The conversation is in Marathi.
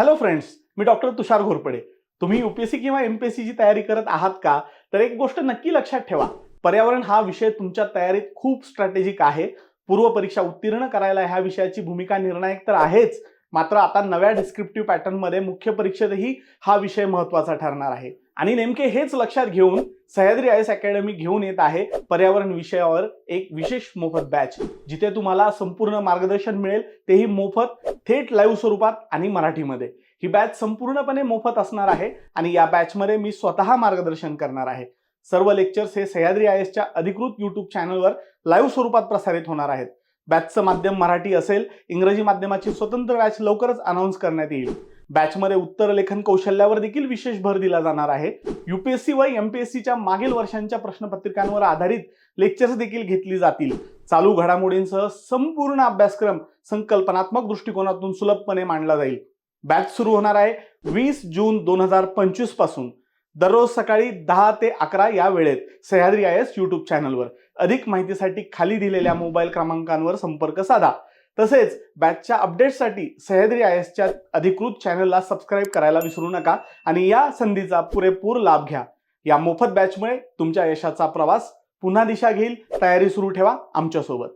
हॅलो फ्रेंड्स मी डॉक्टर तुषार घोरपडे. तुम्ही युपीएससी किंवा एमपीएससीची तयारी करत आहात का? तर एक गोष्ट नक्की लक्षात ठेवा. पर्यावरण हा विषय तुमच्या तयारीत खूप स्ट्रॅटेजिक आहे. पूर्व परीक्षा उत्तीर्ण करायला ह्या विषयाची भूमिका निर्णायक तर आहेच. मात्र आता नव्या डिस्क्रिप्टिव्ह पॅटर्नमध्ये मुख्य परीक्षेतही हा विषय महत्त्वाचा ठरणार आहे. आणि नेमके हेच लक्षात घेऊन सह्याद्री आय एस अकॅडमी घेऊन येत आहे पर्यावरण विषयावर एक विशेष मोफत बॅच जिथे तुम्हाला संपूर्ण मार्गदर्शन मिळेल. तेही मोफत थेट लाईव्ह स्वरूपात आणि मराठीमध्ये. ही बॅच संपूर्णपणे मोफत असणार आहे आणि या बॅचमध्ये मी स्वतः मार्गदर्शन करणार आहे. सर्व लेक्चर्स हे सह्याद्री आय एसच्या अधिकृत युट्यूब चॅनलवर लाईव्ह स्वरूपात प्रसारित होणार आहेत. बॅचचं माध्यम मराठी असेल इंग्रजी माध्यमाची स्वतंत्र बॅच लवकरच अनाऊन्स करण्यात येईल. बॅचमध्ये उत्तर लेखन कौशल्यावर देखील विशेष भर दिला जाणार आहे. युपीएससी व एमपीएससीच्या मागील वर्षांच्या प्रश्नपत्रिकांवर आधारित लेक्चर्स देखील घेतली जातील. चालू घडामोडींसह संपूर्ण अभ्यासक्रम संकल्पनात्मक दृष्टिकोनातून सुलभपणे मांडला जाईल. बॅच सुरू होणार आहे वीस जून दोन हजार पंचवीसपासून. दररोज सकाळी दहा ते अकरा या वेळेत सह्याद्री आय एस युट्यूब चॅनलवर. अधिक माहितीसाठी खाली दिलेल्या मोबाईल क्रमांकांवर संपर्क साधा. तसेच बॅचच्या अपडेट्ससाठी सह्याद्री आय एसच्या अधिकृत चॅनलला सबस्क्राईब करायला विसरू नका आणि या संधीचा पुरेपूर लाभ घ्या. या मोफत बॅचमुळे तुमच्या यशाचा प्रवास पुन्हा दिशा घेईल. तयारी सुरू ठेवा आमच्यासोबत.